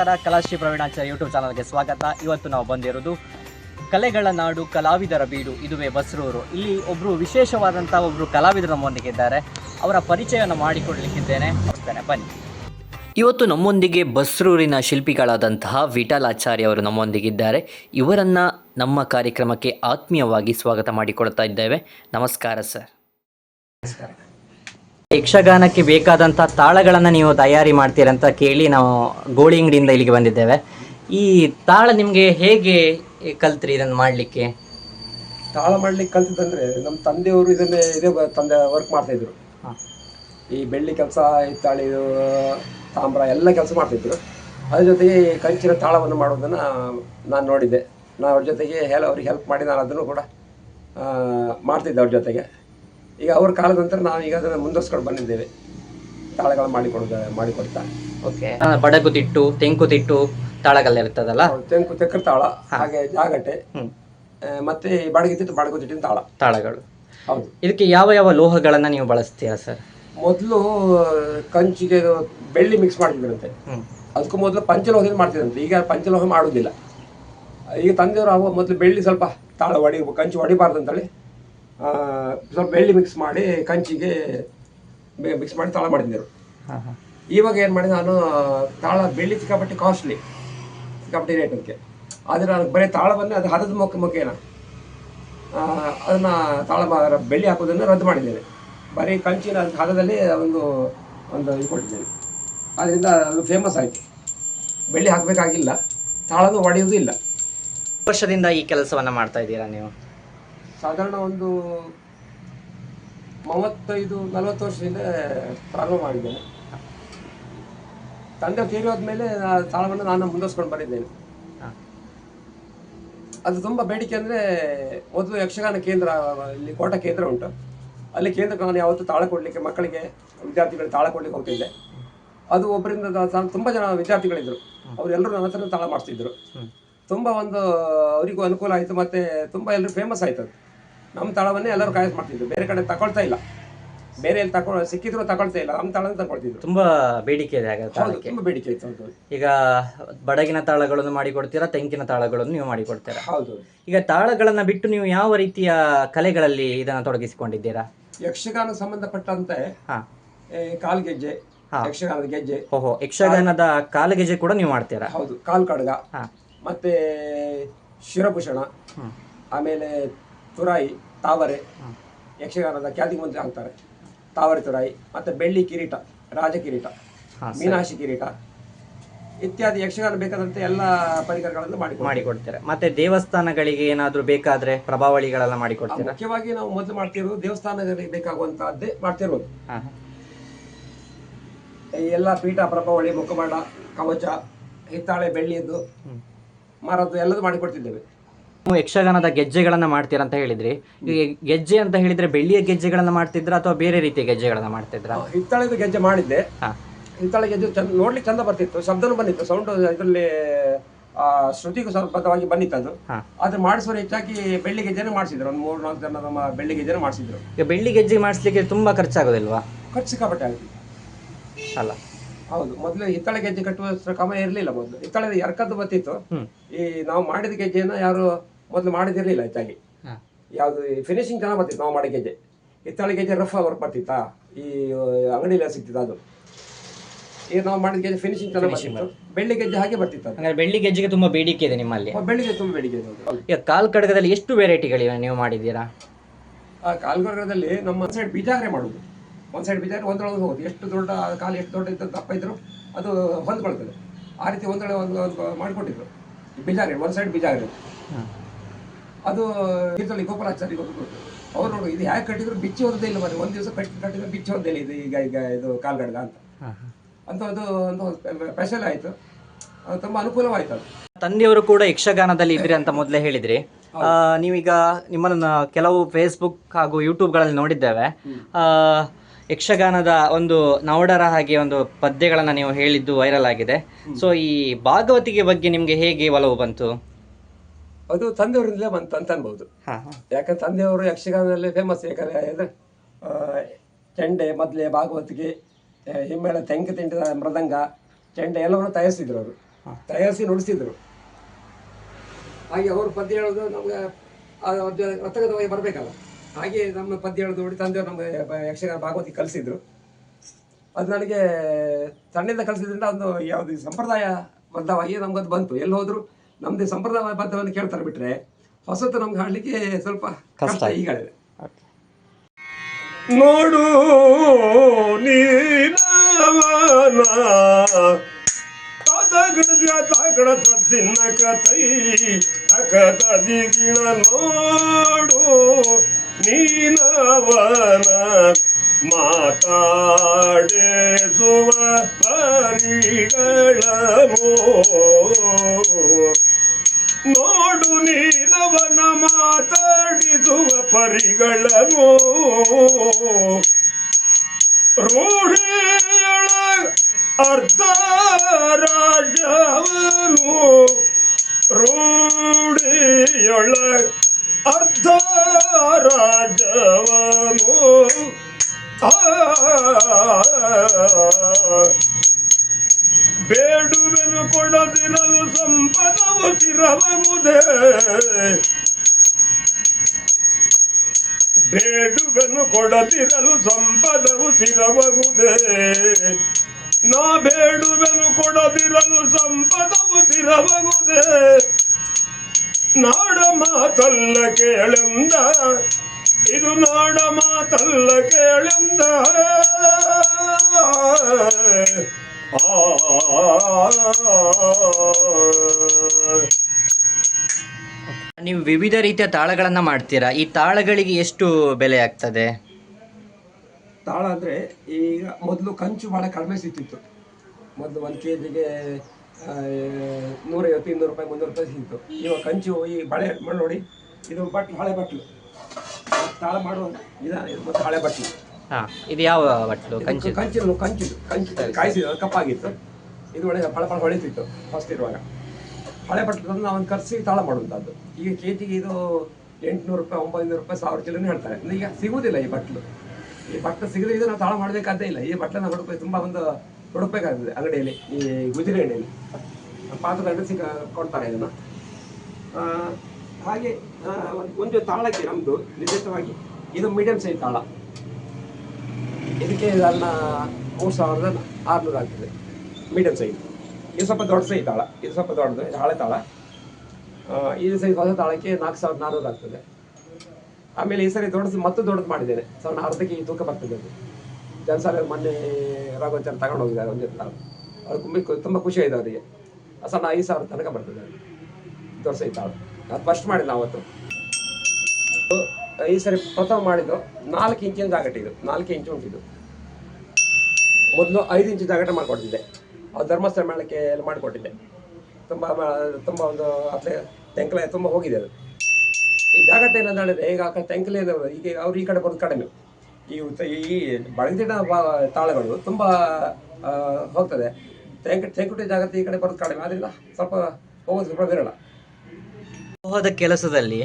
ನಮಸ್ಕಾರ, ಕಲಾಶ್ರೀ ಪ್ರವೀಣಾಚಾರ್ಯ ಯೂಟ್ಯೂಬ್ ಚಾನಲ್ಗೆ ಸ್ವಾಗತ. ಇವತ್ತು ನಾವು ಬಂದಿರೋದು ಕಲೆಗಳ ನಾಡು, ಕಲಾವಿದರ ಬೀಡು, ಇದುವೇ ಬಸ್ರೂರು. ಇಲ್ಲಿ ಒಬ್ಬರು ವಿಶೇಷವಾದಂಥ ಒಬ್ಬರು ಕಲಾವಿದರು ನಮ್ಮೊಂದಿಗಿದ್ದಾರೆ ಅವರ ಪರಿಚಯವನ್ನು ಮಾಡಿಕೊಡ್ಲಿಕ್ಕಿದ್ದೇನೆ. ಬನ್ನಿ. ಇವತ್ತು ನಮ್ಮೊಂದಿಗೆ ಬಸ್ರೂರಿನ ಶಿಲ್ಪಿಗಳಾದಂತಹ ವಿಠಲಾಚಾರ್ಯ ಅವರು ನಮ್ಮೊಂದಿಗಿದ್ದಾರೆ ಇವರನ್ನು ನಮ್ಮ ಕಾರ್ಯಕ್ರಮಕ್ಕೆ ಆತ್ಮೀಯವಾಗಿ ಸ್ವಾಗತ ಮಾಡಿಕೊಳ್ತಾ ಇದ್ದೇವೆ. ನಮಸ್ಕಾರ, ಸರ್. ಯಕ್ಷಗಾನಕ್ಕೆ ಬೇಕಾದಂಥ ತಾಳಗಳನ್ನು ನೀವು ತಯಾರಿ ಮಾಡ್ತೀರಂತ ಕೇಳಿ ನಾವು ಗೋಳಿ ಅಂಗಡಿಯಿಂದ ಇಲ್ಲಿಗೆ ಬಂದಿದ್ದೇವೆ. ಈ ತಾಳ ನಿಮಗೆ ಹೇಗೆ ಕಲ್ತ್ರಿ ಇದನ್ನು ಮಾಡಲಿಕ್ಕೆ? ತಾಳ ಮಾಡ್ಲಿಕ್ಕೆ ಕಲ್ತಿದ್ದಂದ್ರೆ ನಮ್ಮ ತಂದೆಯವರು ಇದನ್ನೇ ಇದೇ ತಂದೆ ವರ್ಕ್ ಮಾಡ್ತಾ ಇದ್ರು ಈ ಬೆಳ್ಳಿ ಕೆಲಸ ಹಿತ್ತಾಳಿ ತಾಮ್ರ ಎಲ್ಲ ಕೆಲಸ ಮಾಡ್ತಿದ್ರು. ಅದ್ರ ಜೊತೆಗೆ ಕಂಚಿನ ತಾಳವನ್ನು ಮಾಡೋದನ್ನು ನಾನು ನೋಡಿದ್ದೆ. ನಾನು ಅವ್ರ ಜೊತೆಗೆ ಹೆಲ್ ಅವ್ರಿಗೆ ಹೆಲ್ಪ್ ಮಾಡಿ ನಾನು ಅದನ್ನು ಕೂಡ ಮಾಡ್ತಿದ್ದೆ ಅವ್ರ ಜೊತೆಗೆ. ಈಗ ಅವ್ರ ಕಾಲದ ನಂತರ ನಾವು ಈಗ ಅದನ್ನು ಮುಂದುವರ್ಸ್ಕೊಂಡು ಬಂದಿದ್ದೇವೆ. ತಾಳಗಳ ಮಾಡಿಕೊಡೋದು ಮಾಡಿಕೊಡ್ತಾ. ಓಕೆ. ಬಡಗು ತಿಟ್ಟು ತೆಂಕು ತಿಟ್ಟು ತಾಳಗಲ್ಲ ಇರ್ತದಲ್ಲ ತೆಂಕು ತೆಕ್ಕರ್ ತಾಳ ಹಾಗೆ ಜಾಗಟೆ. ಮತ್ತೆ ಈ ಬಡಗುತಿಟ್ಟಿನ ತಿಟ್ಟು ಬಾಡಿಗೆ ತಿಟ್ಟಿನ ತಾಳ. ತಾಳಗಳು. ಹೌದು. ಇದಕ್ಕೆ ಯಾವ ಯಾವ ಲೋಹಗಳನ್ನು ನೀವು ಬಳಸ್ತೀರಾ ಸರ್? ಮೊದಲು ಕಂಚಿಗೆ ಬೆಳ್ಳಿ ಮಿಕ್ಸ್ ಮಾಡ್ತಿದ್ರಂತೆ ಅದಕ್ಕೂ ಮೊದಲು ಪಂಚಲೋಹದಿಂದ ಮಾಡ್ತಿದ್ರಂತೆ. ಈಗ ಪಂಚಲೋಹ ಮಾಡುವುದಿಲ್ಲ ಈಗ ತಂದೆಯವರು ಅವ ಮೊದಲು ಬೆಳ್ಳಿ ಸ್ವಲ್ಪ ತಾಳ ಹೊಡಿ ಕಂಚು ಹೊಡಿಬಾರ್ದು ಅಂತೇಳಿ ಆ, ಸ್ವಲ್ಪ ಬೆಳ್ಳಿ ಮಿಕ್ಸ್ ಮಾಡಿ ಕಂಚಿಗೆ ಮಿಕ್ಸ್ ಮಾಡಿ ತಾಳ ಮಾಡಿದ್ದರು. ಹಾಂ ಹಾಂ. ಇವಾಗ ಏನು ಮಾಡಿದೆ ನಾನು ತಾಳ ಬೆಳ್ಳಿ ಸಿಕ್ಕಾಪಟ್ಟೆ ಕಾಸ್ಟ್ಲಿ ಸಿಕ್ಕಾಪಟ್ಟೆ ರೇಟ್ ಅದಕ್ಕೆ. ಆದರೆ ನಾನು ಬರೀ ತಾಳವನ್ನೇ ಅದು ಹದದ ಮುಖ ಮುಖೇನ ಅದನ್ನು ಅದನ್ನ ತಾಳ ಬೆಳ್ಳಿ ಹಾಕೋದನ್ನು ರದ್ದು ಮಾಡಿದ್ದೇನೆ. ಬರೀ ಕಂಚಿನ ಹದದಲ್ಲಿ ಒಂದು ಒಂದು ಇದು ಕೊಟ್ಟಿದ್ದೇನೆ. ಅದರಿಂದ ಅದು ಫೇಮಸ್ ಆಯಿತು. ಬೆಳ್ಳಿ ಹಾಕಬೇಕಾಗಿಲ್ಲ ತಾಳನು ಹೊಡೆಯೋದು ಇಲ್ಲ ವರ್ಷದಿಂದ ಈ ಕೆಲಸವನ್ನು ಮಾಡ್ತಾ ಇದ್ದೀರಾ ನೀವು? ಸಾಧಾರಣ ಒಂದು ಮೂವತ್ತೈದು ನಲವತ್ತು ವರ್ಷದಿಂದ ಪ್ರಾರಂಭ ಮಾಡಿದ್ದೇನೆ. ತಂದೆ ತೀರಿ ಹೋದ್ಮೇಲೆ ಆ ತಾಳವನ್ನು ನಾನು ಮುಂದುವರ್ಸ್ಕೊಂಡು ಬಂದಿದ್ದೇನೆ. ಅದು ತುಂಬ ಬೇಡಿಕೆ ಅಂದರೆ ಮೊದಲು ಯಕ್ಷಗಾನ ಕೇಂದ್ರ ಇಲ್ಲಿ ಕೋಟ ಕೇಂದ್ರ ಉಂಟು. ಅಲ್ಲಿ ಕೇಂದ್ರಕ್ಕೆ ನಾನು ಯಾವತ್ತೂ ತಾಳ ಕೊಡಲಿಕ್ಕೆ ಮಕ್ಕಳಿಗೆ ವಿದ್ಯಾರ್ಥಿಗಳಿಗೆ ತಾಳ ಕೊಡ್ಲಿಕ್ಕೆ ಹೋಗ್ತಿದ್ದೆ. ಅದು ಒಬ್ಬರಿಂದ ತುಂಬ ಜನ ವಿದ್ಯಾರ್ಥಿಗಳಿದ್ರು. ಅವರೆಲ್ಲರೂ ನನ್ನ ಹತ್ರ ತಾಳ ಮಾಡಿಸ್ತಿದ್ರು. ತುಂಬ ಒಂದು ಅವರಿಗೂ ಅನುಕೂಲ ಆಯಿತು ಮತ್ತು ತುಂಬ ಎಲ್ಲರೂ ಫೇಮಸ್ ಆಯ್ತು ಅದು ನಮ್ಮ ತಳವನ್ನೇ ಎಲ್ಲರೂ ಕಾಯಸ್ ಮಾಡ್ತಿದ್ರು. ಬೇರೆ ಕಡೆ ತಗೊಳ್ತಾ ಇಲ್ಲ. ಬೇರೆ ಎಲ್ಲಿ ತಗೊಳ್ ಸಿಕ್ಕಿದ್ರು ತಗೊಳ್ತಾ ಇಲ್ಲ. ನಮ್ಮ ತಳನ ತಗೊಳ್ತಿದ್ರು. ತುಂಬಾ ಬೇಡಿಕೆ ಇದೆ ಹಾಗಾದ್ರೆ ಹೌದು ತಾಳಕ್ಕೆ. ತುಂಬ ಬೇಡಿಕೆ ಇತ್ತು ಹೌದು. ಈಗ ಬಡಗಿನ ತಾಳಗಳನ್ನು ಮಾಡಿಕೊಡ್ತೀರಾ ತೆಂಕಿನ ತಾಳಗಳನ್ನು ನೀವು ಮಾಡಿಕೊಡ್ತೀರಾ? ಹೌದು. ಈಗ ತಾಳಗಳನ್ನ ಬಿಟ್ಟು ನೀವು ಯಾವ ರೀತಿಯ ಕಲೆಗಳಲ್ಲಿ ಇದನ್ನ ತೊಡಗಿಸಿಕೊಂಡಿದ್ದೀರಾ? ಯಕ್ಷಗಾನ ಸಂಬಂಧಪಟ್ಟಂತೆ ಹಾ. ಏ, ಕಾಲ್ಗೆಜ್ಜೆ ಹಾ. ಯಕ್ಷಗಾನದ ಗೆಜ್ಜೆ. ಓಹೋ ಯಕ್ಷಗಾನದ ಕಾಲಗೆಜೆ ಕೂಡ ನೀವು ಮಾಡ್ತೀರಾ? ಹೌದು ಕಾಲ್ ಕಡ್ಗ. ಹಾ. ಮತ್ತೆ ಶಿರಭೂಷಣ. ಆಮೇಲೆ ತುರಾಯಿ ತಾವರೆ ಯಕ್ಷಗಾನದ ಖ್ಯಾತಿ ಮುಂದೆ ಹಾಕ್ತಾರೆ ತಾವರೆ ತುರಾಯಿ ಮತ್ತೆ ಬೆಳ್ಳಿ ಕಿರೀಟ ರಾಜ ಕಿರೀಟ ಮೀನಾಶಿ ಕಿರೀಟ ಇತ್ಯಾದಿ ಯಕ್ಷಗಾನ ಬೇಕಾದಂತೆ ಎಲ್ಲ ಪರಿಕರಗಳನ್ನು ಮಾಡಿ ಮಾಡಿಕೊಡ್ತಾರೆ? ಮತ್ತೆ ದೇವಸ್ಥಾನಗಳಿಗೆ ಏನಾದರೂ ಬೇಕಾದ್ರೆ ಪ್ರಭಾವಳಿಗಳೆಲ್ಲ ಮಾಡಿಕೊಡ್ತೀರಾ? ಮುಖ್ಯವಾಗಿ ನಾವು ಮೊದಲು ಮಾಡ್ತಿರೋದು ದೇವಸ್ಥಾನಗಳಿಗೆ ಬೇಕಾಗುವಂತಹದ್ದೇ ಮಾಡ್ತಿರೋದು. ಈ ಎಲ್ಲ ಪೀಠ ಪ್ರಭಾವಳಿ ಮುಖಮಾಡ ಕವಚ ಹಿತ್ತಾಳೆ ಬೆಳ್ಳಿಯದ್ದು ಮರದ್ದು ಎಲ್ಲದೂ ಮಾಡಿಕೊಡ್ತಿದ್ದೇವೆ. ನೀವು ಯಕ್ಷಗಾನದ ಗೆಜ್ಜೆಗಳನ್ನ ಮಾಡ್ತೀರಾ ಅಂತ ಹೇಳಿದ್ರಿ. ಈಗ ಗೆಜ್ಜೆ ಅಂತ ಹೇಳಿದ್ರೆ ಬೆಳ್ಳಿಯ ಗೆಜ್ಜೆಗಳನ್ನ ಮಾಡ್ತಿದ್ರ ಅಥವಾ ಬೇರೆ ರೀತಿಯ ಗೆಜ್ಜೆಗಳನ್ನ ಮಾಡ್ತಿದ್ರ? ಹಿತ್ತಾಳೆದು ಗೆಜ್ಜೆ ಮಾಡಿದ್ದೆ. ಹಾ. ಹಿತ್ತಾಳೆ ಗೆಜ್ಜೆ ಚಂದ ನೋಡ್ಲಿಕ್ಕೆ ಚಂದ ಬರ್ತಿತ್ತು ಶಬ್ದನು ಬಂದಿತ್ತು ಸೌಂಡ್ ಇದರಲ್ಲಿ ಆ, ಶ್ರುತಿಗೂ ಬದ್ಧವಾಗಿ ಬಂದಿತ್ತು ಅದು. ಹಾ. ಆದ್ರೆ ಮಾಡಿಸೋರು ಹೆಚ್ಚಾಗಿ ಬೆಳ್ಳಿ ಗೆಜ್ಜೆನೇ ಮಾಡಿಸಿದ್ರು ಒಂದು ಮೂರು ನಾಲ್ಕು ಜನ ನಮ್ಮ ಬೆಳ್ಳಿ ಗೆಜ್ಜೆನೇ ಮಾಡಿಸಿದ್ರು. ಈಗ ಬೆಳ್ಳಿ ಗೆಜ್ಜೆ ಮಾಡಿಸ್ಲಿಕ್ಕೆ ತುಂಬಾ ಖರ್ಚಾಗೋದಿಲ್ವಾ? ಖರ್ಚು ಸಿಕ್ಕಾಪಟ್ಟೆ ಆಗಿದೆ ಅಲ್ಲ. ಹೌದು ಮೊದಲು ಹಿತ್ತಾಳೆ ಗೆಜ್ಜೆ ಕಟ್ಟುವ ಕ್ರಮ ಇರಲಿಲ್ಲ ಮೊದಲು. ಹಿತ್ತಾಳೆ ಎರಕದ್ದು ಬರ್ತಿತ್ತು. ಹ್ಮ್. ಈ ನಾವು ಮಾಡಿದ ಗೆಜ್ಜೆಯನ್ನು ಯಾರು ಮೊದಲು ಮಾಡಿದಿರಲಿಲ್ಲ ಹೆಚ್ಚಾಗಿ ಹಾ. ಯಾವುದು ಫಿನಿಶಿಂಗ್ ಚೆನ್ನಾಗಿ ಬರ್ತಿತ್ತು ನಾವು ಮಾಡೋ ಗೆಜ್ಜೆ. ಹಿತ್ತಾಳೆ ಗೆಜ್ಜೆ ರಫ್ ವರ್ಕ್ ಬರ್ತಿತ್ತಾ? ಈ ಅಂಗಡಿಯಲ್ಲಿ ಸಿಗ್ತಿತ್ತು ಅದು? ಈಗ ನಾವು ಮಾಡಿದ ಗೆಜ್ಜೆ ಫಿನಿಶಿಂಗ್ ಚೆನ್ನಾಗಿ ಬರ್ತಿತ್ತು. ಬೆಳ್ಳಿ ಗೆಜ್ಜೆ ಹಾಗೆ ಬರ್ತಿತ್ತು ಅದು. ಹಂಗಾರೆ ಬೆಳ್ಳಿ ಗೆಜ್ಜೆಗೆ ತುಂಬಾ ಬೇಡಿಕೆ ಇದೆ ನಿಮ್ಮಲ್ಲಿ. ಬೆಳ್ಳಿಗೆ ತುಂಬ ಬೇಡಿಕೆ ಇದೆ ಅದು. ಈಗ ಕಾಲ್ ಕಡಗದಲ್ಲಿ ಎಷ್ಟು ವೆರೈಟಿಗಳಿವೆ ನೀವು ಮಾಡಿದ್ದೀರಾ? ಆ ಕಾಲ್ಗೊರಗದಲ್ಲಿ ನಮ್ಮ ಒಂದು ಸೈಡ್ ಬೀಜಾಗ್ರೆ ಮಾಡುದು. ಒಂದು ಸೈಡ್ ಬೀಜಾಗ್ರೆ ಒಂದೊಳಗೆ ಹೋಗುದು. ಎಷ್ಟು ದೊಡ್ಡ ಕಾಲು ಎಷ್ಟು ದೊಡ್ಡ ಇದ್ದ ದಪ್ಪ ಇದ್ರು ಅದು ಹೊಂದ್ಕೊಳ್ತದೆ. ಆ ರೀತಿ ಒಂದೊಳಗೆ ಒಂದು ಒಂದು ಮಾಡಿಕೊಟ್ಟಿದ್ರು. ಬೀಜಾಗ್ರೆ ಒಂದು ಸೈಡ್ ಬೀಜಾಗ್ರೆ ಅದು ಇದರಲ್ಲಿ ಗೋಪಾಲಾಚಾರ್ಯ ಗೊತ್ತು ಅವ್ರು ನೋಡು ಇದು ಯಾಕೆ ಕಟ್ಟಿದ್ರು? ಬಿಚ್ಚಿ ಹೋದೇ ಇಲ್ಲ మరి ಒಂದು ದಿವಸ ಕಟ್ಟಿ ಕಟ್ಟಿದ್ರೆ ಬಿಚ್ಚಿ ಹೋದಿಲ್ಲ ಇದು ಈಗ ಈಗ ಇದು ಕಾಲ್ಗಡ್ಗ ಅಂತ. ಅಂತ ಅದು ಒಂದು ಸ್ಪೆಷಲ್ ಆಯಿತು. ಅದು ತುಂಬ ಅನುಕೂಲವಾಯಿತು ಅದು. ತಂದೆಯವರು ಕೂಡ ಯಕ್ಷಗಾನದಲ್ಲಿ ಇದ್ರಿ ಅಂತ ಮೊದಲೇ ಹೇಳಿದ್ರಿ. ಆ, ನೀವೀಗ ನಿಮ್ಮನ್ನ ಕೆಲವು ಫೇಸ್ಬುಕ್ ಹಾಗೂ ಯೂಟ್ಯೂಬ್ಗಳಲ್ಲಿ ನೋಡಿದ್ದೇವೆ. ಆ, ಯಕ್ಷಗಾನದ ಒಂದು ನವಡರ ಹಾಗೆ ಒಂದು ಪದ್ಯಗಳನ್ನು ನೀವು ಹೇಳಿದ್ದು ವೈರಲ್ ಆಗಿದೆ. ಸೊ ಈ ಭಾಗವತಿಗೆ ಬಗ್ಗೆ ನಿಮಗೆ ಹೇಗೆ ಒಲವು ಬಂತು? ಅದು ತಂದೆಯವರಿಂದಲೇ ಬಂತು ಅಂತ ಅನ್ಬೋದು ಹಾ. ಯಾಕಂದ್ರೆ ತಂದೆಯವರು ಯಕ್ಷಗಾನದಲ್ಲಿ ಫೇಮಸ್ ಯಾಕಂದ್ರೆ ಅಂದ್ರೆ ಚೆಂಡೆ ಮೊದಲೆ ಭಾಗವತಿಗೆ ಹಿಮ್ಮೇಳ ತೆಂಕ ತಿಂಟ ಮೃದಂಗ ಚೆಂಡೆ ಎಲ್ಲವನ್ನು ತಯಾರಿಸಿದ್ರು ಅವರು. ತಯಾರಿಸಿ ನುಡಿಸಿದ್ರು. ಹಾಗೆ ಅವರು ಪದ್ಯ ಹೇಳೋದು ನಮ್ಗೆ ರಥಗತವಾಗಿ ಬರಬೇಕಲ್ಲ. ಹಾಗೆ ನಮ್ಮ ಪದ್ಯ ಹೇಳೋದು ನೋಡಿ ತಂದೆಯವರು ನಮಗೆ ಯಕ್ಷಗಾನ ಭಾಗವತಿ ಕಲಿಸಿದ್ರು. ಅದು ನನಗೆ ಸಣ್ಣಿಂದ ಕಲಿಸಿದ್ರಿಂದ ಒಂದು ಯಾವುದು ಸಂಪ್ರದಾಯ ಬದ್ಧವಾಗಿ ನಮ್ಗದು ಬಂತು. ಎಲ್ಲಿ ಹೋದ್ರು ನಮ್ದು ಸಂಪ್ರದಾಯ ಬದ್ಧವನ್ನು ಕೇಳ್ತಾರೆ ಬಿಟ್ರೆ ಹೊಸತು ನಮ್ಗೆ ಹಾಡ್ಲಿಕ್ಕೆ ಸ್ವಲ್ಪ ಕಷ್ಟ ಈಗ ನೋಡು ನೀನವನ ತಗಡ ತಿನ್ನ ಕತೈ ತಗದ ದಿಗಿಣ ನೋಡು ನೀನವನ ಮಾತಾಡಿಸುವ ಪರಿಗಳನು ನೋಡು ಪರಿಗಳನ್ನು ರೂಢಿಯೊಳ ಅರ್ಧ ರಾಜವನು ರೂಢಿಯೊಳ ಅರ್ಧ ರಾಜವನು ಬೇಡುವೆನು ಕೊಡದಿರಲು ಸಂಪದವು ಚಿರಬಹುದೇ ಬೇಡುವೆನು ಕೊಡದಿರಲು ಸಂಪದವು ಸಿರಬಹುದೇ ನಾ ಬೇಡುವೆನು ಕೊಡದಿರಲು ಸಂಪದವು ಸಿರಬಹುದೇ ನಾಡ ಮಾತಲ್ಲ ಕೇಳೆಂದ, ಇದು ನಾಡ ಮಾತಲ್ಲ ಕೇಳೆಂದ. ಆ ನೀವು ವಿವಿಧ ರೀತಿಯ ತಾಳಗಳನ್ನು ಮಾಡ್ತೀರಾ? ಈ ತಾಳಗಳಿಗೆ ಎಷ್ಟು ಬೆಲೆ ಆಗ್ತದೆ? ತಾಳ ಅಂದರೆ ಈಗ ಮೊದಲು ಕಂಚು ಭಾಳ ಕಡಿಮೆ ಸಿಗ್ತಿತ್ತು. ಮೊದಲು ಒಂದು ಕೆ ಜಿಗೆ ನೂರೈವತ್ತು ಇನ್ನೂರು ರೂಪಾಯಿ ಮುನ್ನೂರು ರೂಪಾಯಿ ಸಿಗ್ತು ಇವಾಗ ಕಂಚು ಈ ಬಳೆ ಮಾಡಿ ನೋಡಿ ಇದು ಬಟ್ಲು ಹಳೆ ಬಟ್ಲು. ತಾಳ ಮಾಡುವ ಇದ ಇದು ಮತ್ತೆ ಹಳೆ ಬಟ್ಲು. ಹಾಂ ಇದು ಯಾವ ಬಟ್ಲು? ಕಂಚು ಕಂಚು ಕಂಚಿನ ಕಂಚಿದು ಕಂಚು ಕಾಯಿಸಿದ ಕಪ್ಪಾಗಿತ್ತು. ಇದು ಒಳ್ಳೆ ಫಳ ಫಳ ಹೊಳಿತಿತ್ತು ಫಸ್ಟ್ ಇರುವಾಗ. ಹಳೆ ಬಟ್ಲು ಅವನು ಕರ್ಸಿ ತಾಳ ಮಾಡುವಂಥದ್ದು ಈಗ ಕೆ ಜಿಗೆ ಇದು ಎಂಟುನೂರು ರೂಪಾಯಿ, ಒಂಬೈನೂರು ರೂಪಾಯಿ, ಸಾವಿರ ಚಿಲ್ಲರೆ ಹೇಳ್ತಾರೆ. ಈಗ ಸಿಗುವುದಿಲ್ಲ ಈ ಬಟ್ಲು ಈ ಬಟ್ಲು ಸಿಗದೆ ಇದು ತಾಳ ಮಾಡಬೇಕಾದ್ದೇ ಇಲ್ಲ. ಈ ಬಟ್ಲನ್ನ ಹುಡುಕಿ ತುಂಬ ಒಂದು ಹುಡುಕ್ಬೇಕಾಗ್ತದೆ ಅಂಗಡಿಯಲ್ಲಿ, ಈ ಗುಜರಿ ಅಂಗಡಿಯಲ್ಲಿ ಪಾತ್ರದ ಸಿಗ ಕೊಡ್ತಾರೆ ಇದನ್ನು. ಹಾಗೆ ಒಂದು- ಒಂದು ತಾಳಕ್ಕೆ ನಮ್ಮದು ನಿರ್ದಿಷ್ಟವಾಗಿ ಇದು ಮೀಡಿಯಂ ಸೈಜ್ ತಾಳ. ಇದಕ್ಕೆ ಇದನ್ನು ಮೂರು ಸಾವಿರದ ಆರುನೂರು ಆಗ್ತದೆ. ಮೀಡಿಯಂ ಸೈಜ್ ಇದು ಸ್ವಲ್ಪ ದೊಡ್ಡ ಸೈಜ್ ತಾಳ ಇದು ಸ್ವಲ್ಪ ದೊಡ್ಡದು ಇದು ಹಳೆ ತಾಳ ಈ ಸೈಜ್ ಹೊಸ ತಾಳಕ್ಕೆ ನಾಲ್ಕು ಸಾವಿರದ ನಾನ್ನೂರು ಆಗ್ತದೆ. ಆಮೇಲೆ ಈ ಸರಿ ದೊಡ್ಡದು, ಮತ್ತು ದೊಡ್ಡದು ಮಾಡಿದ್ದೇನೆ. ಸಾವಿರ ಅರ್ಧಕ್ಕೆ ಈ ತೂಕ ಬರ್ತದೆ ಅದು. ಜನಸಾಲ ಮೊನ್ನೆ ರಾಘವಚಾರ ತಗೊಂಡು ಹೋಗಿದ್ದಾರೆ ಒಂದು ತಾಳ ಅದು ತುಂಬ ತುಂಬ ಖುಷಿ ಆಯಿತು ಅವರಿಗೆ. ಸಣ್ಣ ಐದು ಸಾವಿರ ತನಕ ಬರ್ತದೆ. ದೊಡ್ಡ ಸೈಜ್ ತಾಳ. ಅದು ಫಸ್ಟ್ ಮಾಡಿದ್ದು ನಾವು ಅವತ್ತು ಈ ಸರಿ ಪ್ರಥಮ ಮಾಡಿದ್ದು ನಾಲ್ಕು ಇಂಚಿನ ಜಾಗಟ ಇದು ನಾಲ್ಕು ಇಂಚು ಉಂಟಿದ್ದು. ಮೊದಲು ಐದು ಇಂಚು ಜಾಗಟ ಮಾಡಿಕೊಟ್ಟಿದ್ದೆ ಅದು ಧರ್ಮಸ್ಥಳ ಮೇಳಕ್ಕೆ ಎಲ್ಲ ಮಾಡಿಕೊಟ್ಟಿದ್ದೆ. ತುಂಬ ತುಂಬ ಒಂದು ಅತ್ಲೆ ತೆಂಕಲೆ ತುಂಬ ಹೋಗಿದೆ ಅದು. ಈ ಜಾಗಟ ಏನಂತ ಹೇಳಿದ್ರೆ ಈಗ ಆ ತೆಂಕಲೆ ಈಗ ಅವ್ರು ಈ ಕಡೆ ಬರೋದು ಕಡಿಮೆ. ಈ ಈ ಬಳಗಿನ ತಾಳಗಳು ತುಂಬ ಹೋಗ್ತದೆ. ತೆಂಕ ತೆಂಕುಟಿ ಜಾಗೃತಿ ಈ ಕಡೆ ಬರೋದು ಕಡಿಮೆ ಆದ್ದರಿಂದ ಸ್ವಲ್ಪ ಹೋಗೋದು ಸ್ವಲ್ಪ ವಿರಳ. ಹೋದ ಕೆಲಸದಲ್ಲಿ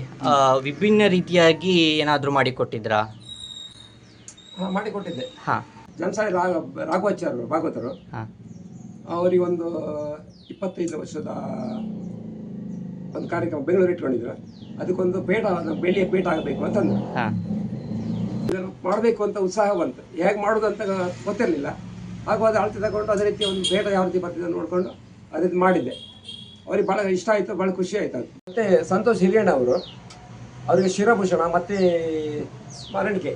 ವಿಭಿನ್ನ ರೀತಿಯಾಗಿ ಏನಾದರೂ ಮಾಡಿಕೊಟ್ಟಿದ್ರಾ? ಹಾಂ ಮಾಡಿಕೊಟ್ಟಿದ್ದೆ. ಹಾಂ. ನನ್ನ ಸಾರಿ ರಾಘವಾಚಾರ್ಯರು ಭಾಗವತರು. ಹಾ. ಅವರಿಗೊಂದು ಇಪ್ಪತ್ತೈದು ವರ್ಷದ ಒಂದು ಕಾರ್ಯಕ್ರಮ ಬೆಂಗಳೂರು ಇಟ್ಕೊಂಡಿದ್ರು. ಅದಕ್ಕೊಂದು ಪೇಟ ಅದು ಬೆಳ್ಳಿಯ ಪೇಟ ಆಗಬೇಕು ಅಂತಂದ್ರು ಇದನ್ನು ಮಾಡಬೇಕು ಅಂತ ಉತ್ಸಾಹ ಬಂತು. ಹೇಗೆ ಮಾಡೋದು ಅಂತ ಗೊತ್ತಿರಲಿಲ್ಲ. ಹಾಗೂ ಅದು ಅಳತೆ ತಗೊಂಡು ಅದೇ ರೀತಿ ಒಂದು ಬೇಟ ಯಾವ ರೀತಿ ಬರ್ತಿದೆ ನೋಡಿಕೊಂಡು ಅದೇ ರೀತಿ ಮಾಡಿದ್ದೆ. ಅವ್ರಿಗೆ ಭಾಳ ಇಷ್ಟ ಆಯಿತು ಭಾಳ ಖುಷಿ ಆಯ್ತು ಅದು. ಮತ್ತು ಸಂತೋಷ್ ಹಿರಿಯಣ್ಣ ಅವರು ಅವರಿಗೆ ಶಿರಭೂಷಣ ಮತ್ತು ಸ್ಮರಣಿಕೆ.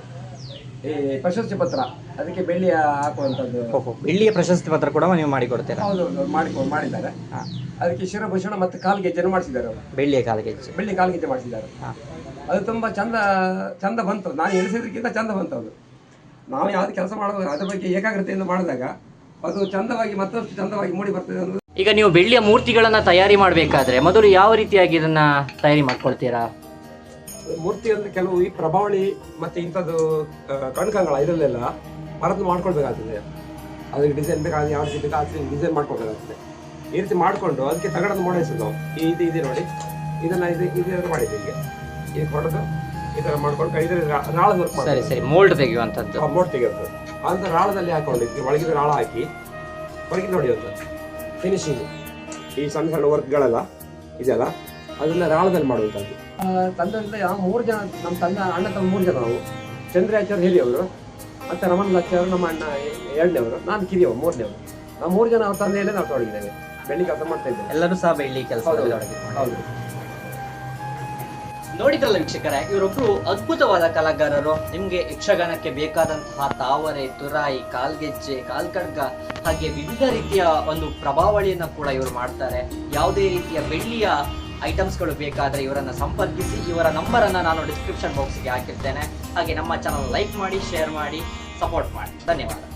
ಈ ಪ್ರಶಸ್ತಿ ಪತ್ರ ಅದಕ್ಕೆ ಬೆಳ್ಳಿಯ ಹಾಕುವಂಥದ್ದು. ಓಹೋ ಬೆಳ್ಳಿಯ ಪ್ರಶಸ್ತಿ ಪತ್ರ ಕೂಡ ನೀವು ಮಾಡಿಕೊಡ್ತೀರಾ? ಹೌದು ಹೌದು ಮಾಡಿ ಮಾಡಿದ್ದಾರೆ. ಹಾ. ಅದಕ್ಕೆ ಶಿರಭೂಷಣ ಮತ್ತು ಕಾಲ್ಗೆಜ್ಜೆನ ಮಾಡಿಸಿದ್ದಾರೆ ಅವರು. ಬೆಳ್ಳಿಯ ಕಾಲ್ಗೆಜ್ಜೆ ಬೆಳ್ಳಿ ಕಾಲ್ಗೆಜ್ಜೆ ಮಾಡಿಸಿದ್ದಾರೆ. ಹಾ. ಅದು ತುಂಬ ಚಂದ ಚಂದ ಬಂತು. ನಾನು ಎಣಿಸಿದ್ರಕ್ಕಿಂತ ಚಂದ ಬಂತು ಅದು. ನಾವು ಯಾವ್ದು ಕೆಲಸ ಮಾಡುವಾಗ ಅದ್ರ ಬಗ್ಗೆ ಏಕಾಗ್ರತೆಯಿಂದ ಮಾಡಿದಾಗ ಅದು ಚಂದವಾಗಿ ಮತ್ತಷ್ಟು ಚಂದವಾಗಿ ಮೂಡಿ ಬರ್ತದೆ ಅನ್ನೋದು. ಈಗ ನೀವು ಬೆಳ್ಳಿಯ ಮೂರ್ತಿಗಳನ್ನ ತಯಾರಿ ಮಾಡಬೇಕಾದ್ರೆ ಮೊದಲು ಯಾವ ರೀತಿಯಾಗಿ ಇದನ್ನ ತಯಾರಿ ಮಾಡ್ಕೊಳ್ತೀರಾ? ಮೂರ್ತಿ ಅಂದ್ರೆ ಕೆಲವು ಈ ಪ್ರಭಾವಳಿ ಮತ್ತೆ ಇಂಥದ್ದು ಕಣ್ಕಂಗಳ ಇದರಲ್ಲೆಲ್ಲ ಮರದ್ದು ಮಾಡ್ಕೊಳ್ಬೇಕಾಗ್ತದೆ. ಅದಕ್ಕೆ ಡಿಸೈನ್ ಬೇಕಾದ್ರೆ ಯಾವ ರೀತಿ ಬೇಕಾದ್ರೆ ಡಿಸೈನ್ ಮಾಡ್ಕೊಳ್ಬೇಕಾಗ್ತದೆ. ಈ ರೀತಿ ಮಾಡಿಕೊಂಡು ಅದಕ್ಕೆ ತಗಡನ್ನು ಮೂಡಿಸೋದು. ನಾವು ಈ ಇದು ಇದೆ ನೋಡಿ. ಇದನ್ನ ಇದು ಇದೇ ಮಾಡಿದ್ವಿ ಹೀಗೆ. ಈಗ ಹೊಡೆದು ಈ ಥರ ಮಾಡ್ಕೊಂಡು ಕೈ ರಾಳದ ವರ್ಕ್ ಸರಿ ಸರಿ ಮೋಲ್ಡ್ ತೆಗೆಯುವಂಥದ್ದು. ಮೋಲ್ಡ್ ತೆಗೆಯೋದು ಅಂತ ರಾಳದಲ್ಲಿ ಹಾಕೊಂಡು ಇದಕ್ಕೆ ಒಳಗಿದ ರಾಳ ಹಾಕಿ. ಹೊರಗಿದ್ ನೋಡಿ ಅಂತ ಫಿನಿಶಿಂಗ್ ಈ ಸಣ್ಣ ಸಣ್ಣ ವರ್ಕ್ಗಳೆಲ್ಲ ಇದೆಲ್ಲ ಅದೆಲ್ಲ ರಾಳದಲ್ಲಿ ಮಾಡುವಂಥದ್ದು. ತಂದೆ ಯಾವ ಮೂರು ಜನ ನಮ್ಮ ತಂದೆ ಅಣ್ಣ ತಮ್ಮ ಮೂರು ಜನ ನಾವು. ಚಂದ್ರಾಚಾರ್ಯ ಹಿರಿಯವರು ಮತ್ತು ರಮಣ್ ಲಕ್ಷವರು ನಮ್ಮ ಅಣ್ಣ ಎರಡನೇವರು ನಾನು ಕಿರಿಯವ ಮೂರನೇವರು ನಾವು ಮೂರು ಜನ ಅವ್ರ ತಂದೆಯಲ್ಲೇ ನಾವು ತೊಡಗಿದ್ದೇವೆ. ಬೆಳ್ಳಿ ಕೆಲಸ ಮಾಡ್ತಾ ಇದ್ದೇವೆ. ಎಲ್ಲರೂ ಸಹ ಬೆಳ್ಳಿ ಕೆಲಸ ಹೌದು. ಹೌದು. ನೋಡಿದ್ರಲ್ಲ ವೀಕ್ಷಕರೇ ಇವರೊಬ್ರು ಅದ್ಭುತವಾದ ಕಲಾಗಾರರು. ನಿಮ್ಗೆ ಯಕ್ಷಗಾನಕ್ಕೆ ಬೇಕಾದಂತಹ ತಾವರೆ ತುರಾಯಿ ಕಾಲ್ಗೆಜ್ಜೆ ಕಾಲ್ಕಡ್ಗ ಹಾಗೆ ವಿವಿಧ ರೀತಿಯ ಒಂದು ಪ್ರಭಾವಳಿಯನ್ನ ಕೂಡ ಇವರು ಮಾಡ್ತಾರೆ. ಯಾವುದೇ ರೀತಿಯ ಬೆಳ್ಳಿಯ ಐಟಮ್ಸ್ಗಳು ಬೇಕಾದರೆ ಇವರನ್ನು ಸಂಪರ್ಕಿಸಿ, ಇವರ ನಂಬರನ್ನು ನಾನು ಡಿಸ್ಕ್ರಿಪ್ಷನ್ ಬಾಕ್ಸ್ಗೆ ಹಾಕಿರ್ತೇನೆ. ಹಾಗೆ ನಮ್ಮ ಚಾನಲ್ ಲೈಕ್ ಮಾಡಿ ಶೇರ್ ಮಾಡಿ ಸಪೋರ್ಟ್ ಮಾಡಿ. ಧನ್ಯವಾದ.